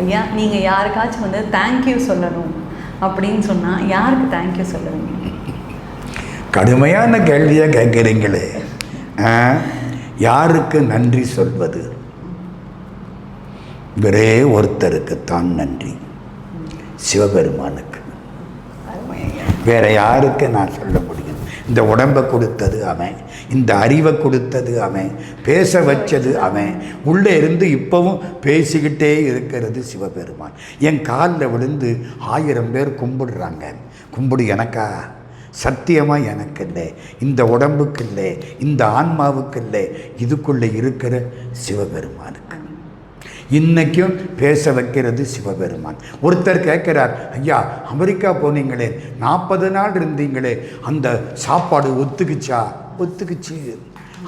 ஐயா நீங்கள் யாருக்காச்சும் வந்து தேங்க்யூ சொல்லணும் அப்படின்னு சொன்னால் யாருக்கு தேங்க்யூ சொல்லுவீங்க? கடுமையான கேள்வியாக கேட்குறீங்களே. யாருக்கு நன்றி சொல்வது? ஒரே ஒருத்தருக்குத்தான் நன்றி. சிவபெருமானுக்கு. ஐயா வேற யாருக்கு நான் சொல்ல முடியும்? இந்த உடம்பை கொடுத்தது அவன். இந்த அறிவை கொடுத்தது அவன். பேச வச்சது அவன். உள்ளே இருந்து இப்போவும் பேசிக்கிட்டே இருக்கிறது சிவபெருமான். என் காலில் விழுந்து ஆயிரம் பேர் கும்பிடுறாங்க. கும்பிடு எனக்கா? சத்தியமாக எனக்கு இல்லை இந்த உடம்புக்கு இல்லை இந்த ஆன்மாவுக்கு இல்லை இதுக்குள்ளே இருக்கிற சிவபெருமானுக்கு இன்றைக்கும் பேச வைக்கிறது சிவபெருமான். ஒருத்தர் கேட்குறார் ஐயா அமெரிக்கா போனீங்களே நாற்பது நாள் இருந்தீங்களே அந்த சாப்பாடு ஒத்துக்குச்சா? ஒத்துக்குச்சு.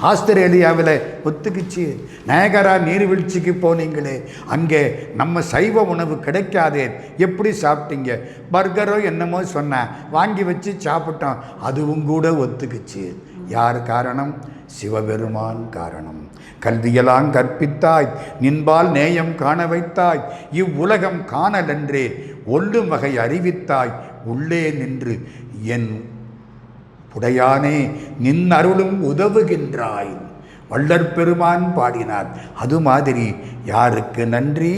ஆஸ்திரேலியாவில் ஒத்துக்குச்சு. நயகரா நீர்வீழ்ச்சிக்கு போனீங்களே அங்கே நம்ம சைவ உணவு கிடைக்காதே எப்படி சாப்பிட்டீங்க? பர்கரோ என்னமோ சொன்னேன் வாங்கி வச்சு சாப்பிட்டோம் அதுவும் கூட ஒத்துக்குச்சு. யார் காரணம்? சிவபெருமான் காரணம். கல்வியெல்லாம் கற்பித்தாய் நின்பால் நேயம் காண வைத்தாய் இவ்வுலகம் காணலன்றே ஒல்லும் வகை அறிவித்தாய் உள்ளே நின்று என் புடையானே நின் அருளும் உதவுகின்றாய். வள்ளற் பெருமான் பாடினார். அது மாதிரி யாருக்கு நன்றி?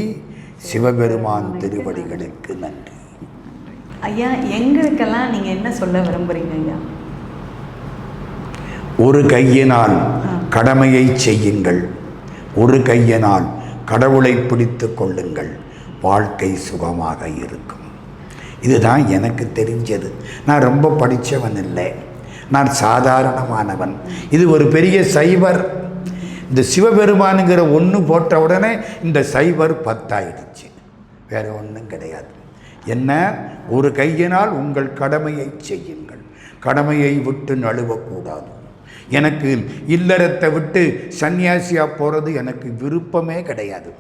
சிவபெருமான் திருவடிகளுக்கு நன்றி. ஐயா எங்களுக்கெல்லாம் நீங்கள் என்ன சொல்ல விரும்புகிறீங்க ஐயா? ஒரு கையினால் கடமையை செய்யுங்கள். ஒரு கையினால் கடவுளை பிடித்து கொள்ளுங்கள். வாழ்க்கை சுகமாக இருக்கும். இதுதான் எனக்கு தெரிஞ்சது. நான் ரொம்ப படித்தவன் இல்லை. நான் சாதாரணமானவன். இது ஒரு பெரிய சைவர் இந்த சிவபெருமானுங்கிற ஒன்று போட்ட உடனே இந்த சைவர் பத்தாயிடுச்சு. வேற ஒன்றும் கிடையாது. என்ன? ஒரு கையினால் உங்கள் கடமையை செய்யுங்கள். கடமையை விட்டு நழுவக்கூடாது. எனக்கு இல்லறத்தை விட்டு சன்னியாசியாக போகிறது எனக்கு விருப்பமே கிடையாது.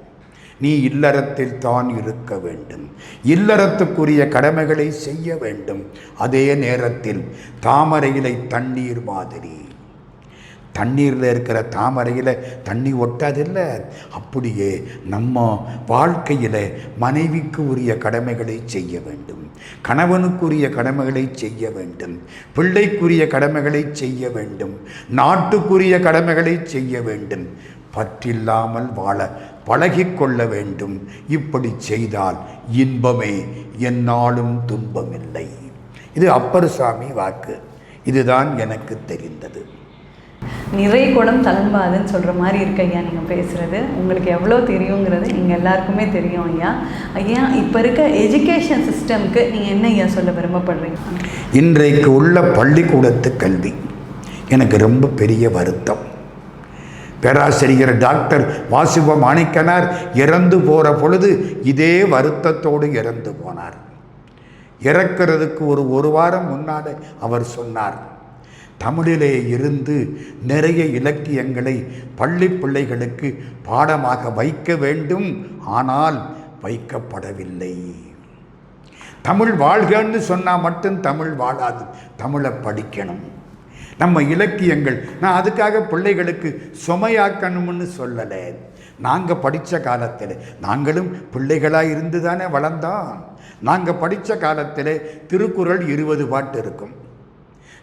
நீ இல்லறத்தில் தான் இருக்க வேண்டும். இல்லறத்துக்குரிய கடமைகளை செய்ய வேண்டும். அதே நேரத்தில் தாமரையிலை தண்ணீர் மாதிரி. தண்ணீரில் இருக்கிற தாமரையில் தண்ணி ஒட்டாதில்ல. அப்படியே நம்ம வாழ்க்கையில் மனைவிக்கு உரிய கடமைகளை செய்ய வேண்டும். கணவனுக்குரிய கடமைகளை செய்ய வேண்டும். பிள்ளைக்குரிய கடமைகளை செய்ய வேண்டும். நாட்டுக்குரிய கடமைகளை செய்ய வேண்டும். பற்றில்லாமல் வாழ பழகிக்கொள்ள வேண்டும். இப்படி செய்தால் இன்பமே என்னாலும் துன்பமில்லை. இது அப்பர் சாமி வாக்கு. இதுதான் எனக்கு தெரிந்தது. நிறை குடம் தளம்பாதுன்னு சொல்கிற மாதிரி இருக்கு ஐயா நீங்கள் பேசுகிறது உங்களுக்கு எவ்வளோ தெரியுங்கிறது நீங்கள் எல்லாருக்குமே தெரியும் ஐயா. ஐயா இப்போ இருக்க எஜுகேஷன் சிஸ்டம்க்கு நீங்கள் என்ன ஐயா சொல்ல விரும்பப்படுறீங்க? இன்றைக்கு உள்ள பள்ளிக்கூடத்து கல்வி எனக்கு ரொம்ப பெரிய வருத்தம். பேராசிரியர் டாக்டர் வாசுப மாணிக்கனார் இறந்து போகிற பொழுது இதே வருத்தத்தோடு இறந்து போனார். இறக்கிறதுக்கு ஒரு ஒரு வாரம் முன்னாடி அவர் சொன்னார் தமிழிலே இருந்து நிறைய இலக்கியங்களை பள்ளி பிள்ளைகளுக்கு பாடமாக வைக்க வேண்டும். ஆனால் வைக்கப்படவில்லை. தமிழ் வாழ்கன்னு சொன்னால் மட்டும் தமிழ் வாழாது. தமிழை படிக்கணும். நம்ம இலக்கியங்கள் நான் அதுக்காக பிள்ளைகளுக்கு சுமையாக்கணும்னு சொல்லலை. நாங்கள் படித்த காலத்தில் நாங்களும் பிள்ளைகளாக இருந்து தானே வளர்ந்தோம். நாங்கள் படித்த காலத்தில் திருக்குறள் இருபது பாட்டு இருக்கும்.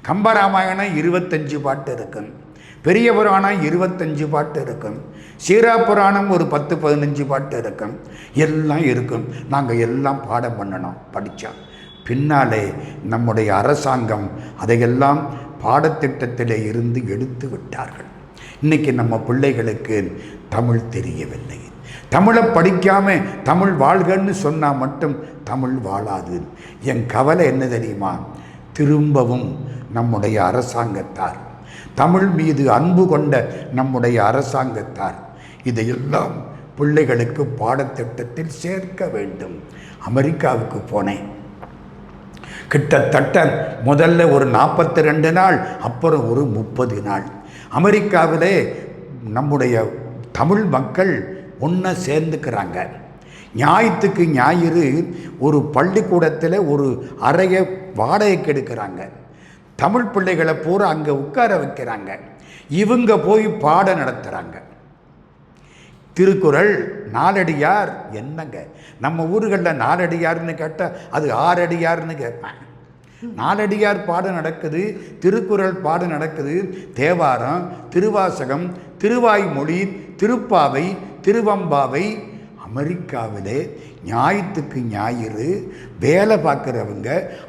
கம்பராமாயணம் இருபத்தஞ்சு பாட்டு இருக்கும் பெரிய புராணம் இருபத்தஞ்சு பாட்டு இருக்கும் சீரா புராணம் ஒரு பத்து பதினஞ்சு பாட்டு இருக்கும் எல்லாம் இருக்கும் நாங்கள் எல்லாம் பாடம் பண்ணணும் படித்தா பின்னாலே நம்முடைய அரசாங்கம் அதையெல்லாம் பாடத்திட்டத்தில் இருந்து எடுத்து விட்டார்கள். இன்னைக்கு நம்ம பிள்ளைகளுக்கு தமிழ் தெரியவில்லை. தமிழை படிக்காமல் தமிழ் வாழ்கன்னு சொன்னால் மட்டும் தமிழ் வாழாது. என் கவலை என்ன தெரியுமா? திரும்பவும் நம்முடைய அரசாங்கத்தார். தமிழ் மீது அன்பு கொண்ட நம்முடைய அரசாங்கத்தார். இதையெல்லாம் பிள்ளைகளுக்கு பாடத்திட்டத்தில் சேர்க்க வேண்டும். அமெரிக்காவுக்கு போனேன். கிட்டத்தட்ட முதல்ல ஒரு நாற்பத்தி ரெண்டு நாள் அப்புறம் ஒரு முப்பது நாள். அமெரிக்காவிலே நம்முடைய தமிழ் மக்கள் ஒன்றை சேர்ந்துக்கிறாங்க. ஞாயிற்றுக்கு ஞாயிறு ஒரு பள்ளிக்கூடத்தில் ஒரு அறையை வாடகைக்கு எடுக்கிறாங்க. தமிழ் பிள்ளைகளை பூரா அங்கே உட்கார வைக்கிறாங்க. இவங்க போய் பாடம் நடத்துகிறாங்க திருக்குறள் நாலடியார் என்னங்க? நம்ம ஊர்களில் நாலடியார்னு கேட்டால் அது ஆறடியார்னு கேட்பேன் நாலடியார் பாடம் நடக்குது திருக்குறள் பாடம் நடக்குது தேவாரம் திருவாசகம் திருவாய்மொழி திருப்பாவை திருவம்பாவை அமெரிக்காவிலே ஞாயிற்றுக்கு ஞாயிறு வேலை பார்க்குறவங்க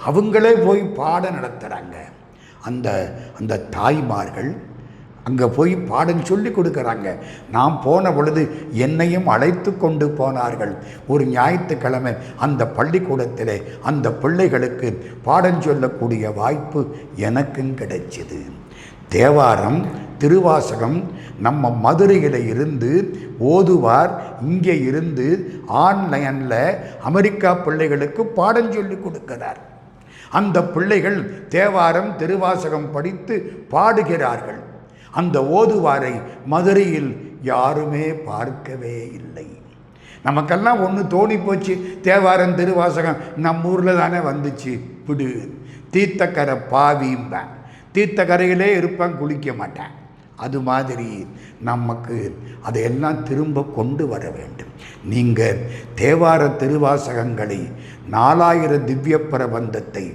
அவங்களே போய் பாடம் நடத்துகிறாங்க அந்த அந்த தாய்மார்கள் அங்கே போய் பாடம் சொல்லி கொடுக்குறாங்க. நாம் போன பொழுது என்னையும் அழைத்து கொண்டு போனார்கள். ஒரு ஞாயிற்றுக்கிழமை அந்த பள்ளிக்கூடத்திலே அந்த பிள்ளைகளுக்கு பாடம் சொல்லக்கூடிய வாய்ப்பு எனக்கும் கிடைச்சிது. தேவாரம் திருவாசகம் நம்ம மதுரையில் இருந்து ஓதுவார். இங்கே இருந்து ஆன்லைனில் அமெரிக்கா பிள்ளைகளுக்கு பாடம் சொல்லி கொடுக்கிறார். அந்த பிள்ளைகள் தேவாரம் திருவாசகம் படித்து பாடுகிறார்கள். அந்த ஓதுவாரை மதுரையில் யாருமே பார்க்கவே இல்லை. நமக்கெல்லாம் ஒன்று தோணி போச்சு. தேவாரம் திருவாசகம் நம்ம ஊரில் தானே வந்துச்சு. பிடு தீர்த்தக்கரை பாவிம்பேன். தீர்த்தக்கரையிலே இருப்பேன் குளிக்க மாட்டேன். அது மாதிரி நமக்கு அதையெல்லாம் திரும்ப கொண்டு வர வேண்டும். நீங்கள் தேவார திருவாசகங்களை நாலாயிர திவ்ய பிரபந்தத்தை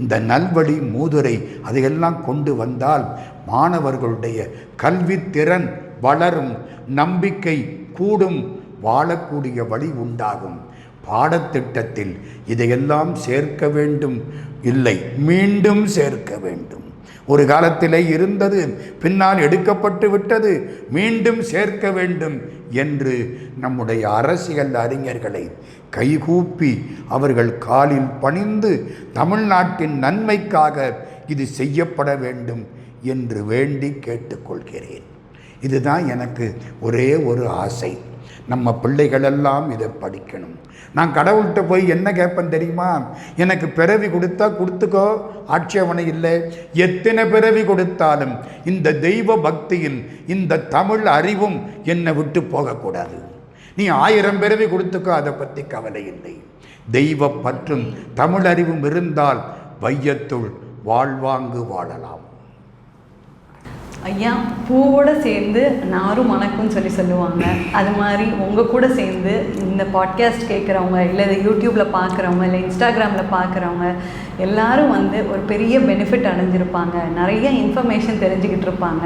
இந்த நல்வழி மூதுரை அதையெல்லாம் கொண்டு வந்தால் மாணவர்களுடைய கல்வித்திறன் வளரும் நம்பிக்கை கூடும் வாழக்கூடிய வழி உண்டாகும். பாடத்திட்டத்தில் இதையெல்லாம் சேர்க்க வேண்டும். இல்லை மீண்டும் சேர்க்க வேண்டும். ஒரு காலத்திலே இருந்தது. பின்னால் எடுக்கப்பட்டு விட்டது. மீண்டும் சேர்க்க வேண்டும் என்று நம்முடைய அரசியல் அறிஞர்களை கைகூப்பி அவர்கள் காலில் பணிந்து தமிழ்நாட்டின் நன்மைக்காக இது செய்யப்பட வேண்டும் என்று வேண்டி கேட்டுக்கொள்கிறேன். இதுதான் எனக்கு ஒரே ஒரு ஆசை. நம்ம பிள்ளைகளெல்லாம் இதை படிக்கணும். நான் கடவுள்கிட்ட போய் என்ன கேட்பேன் தெரியுமா? எனக்கு பிறவி கொடுத்தா கொடுத்துக்கோ ஆட்சேபனை இல்லை. எத்தனை பிறவி கொடுத்தாலும் இந்த தெய்வ பக்தியின் இந்த தமிழ் அறிவும் என்னை விட்டு போகக்கூடாது. நீ ஆயிரம் பிறவி கொடுத்துக்கோ அதை பற்றி கவலை இல்லை. தெய்வ பற்றும் தமிழ் அறிவும் இருந்தால் வையத்துள் வாழ்வாங்கு வாழலாம். ஐயா பூவோட சேர்ந்து நாரும் மணக்கும்னு சொல்லி சொல்லுவாங்க. அது மாதிரி உங்கள் கூட சேர்ந்து இந்த பாட்காஸ்ட் கேட்குறவங்க இல்லை யூடியூப்பில் பார்க்குறவங்க இல்லை இன்ஸ்டாகிராமில் பார்க்குறவங்க எல்லாரும் வந்து ஒரு பெரிய பெனிஃபிட் அடைஞ்சிருப்பாங்க. நிறைய இன்ஃபர்மேஷன் தெரிஞ்சுக்கிட்டு இருப்பாங்க.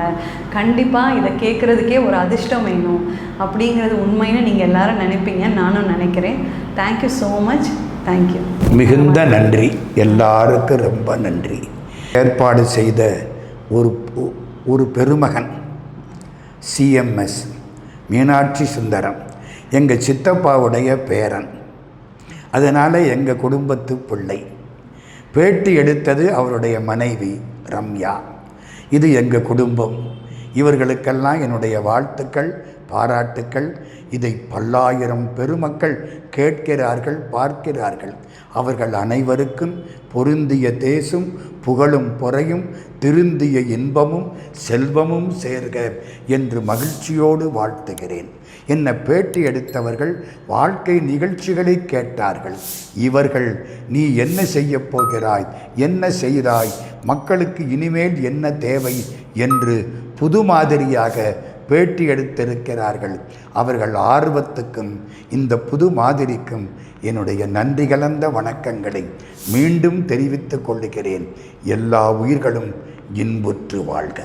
கண்டிப்பாக இதை கேட்குறதுக்கே ஒரு அதிர்ஷ்டம் வேணும். அப்படிங்கிறது உண்மைன்னு நீங்கள் எல்லாரும் நினைப்பீங்க. நானும் நினைக்கிறேன். தேங்க்யூ ஸோ மச் தேங்க்யூ மிகுந்த நன்றி. எல்லாருக்கும் ரொம்ப நன்றி. ஏற்பாடு செய்த ஒரு ஒரு பெருமகன். சிஎம்எஸ் மீனாட்சி சுந்தரம் எங்கள் சித்தப்பாவுடைய பேரன். அதனால் எங்கள் குடும்பத்து பிள்ளை. பேட்டி எடுத்தது அவருடைய மனைவி ரம்யா. இது எங்கள் குடும்பம். இவர்களுக்கெல்லாம் என்னுடைய வாழ்த்துக்கள் பாராட்டுக்கள். இதை பல்லாயிரம் பெருமக்கள் கேட்கிறார்கள் பார்க்கிறார்கள். அவர்கள் அனைவருக்கும் பொருந்திய தேசும் புகழும் பொறையும் திருந்திய இன்பமும் செல்வமும் சேர்க என்று மகிழ்ச்சியோடு வாழ்த்துகிறேன். என்னை பேட்டி எடுத்தவர்கள் வாழ்க்கை நிகழ்ச்சிகளை கேட்டார்கள். இவர்கள் நீ என்ன செய்யப் போகிறாய்? என்ன செய்தாய்? மக்களுக்கு இனிமேல் என்ன தேவை? என்று புது மாதிரியாக பேட்டி எடுத்திருக்கிறார்கள். அவர்கள் ஆர்வத்துக்கும் இந்த புது மாதிரிக்கும் என்னுடைய நன்றி கலந்த வணக்கங்களை மீண்டும் தெரிவித்துக் கொள்கிறேன். எல்லா உயிர்களும் இன்புற்று வாழ்க.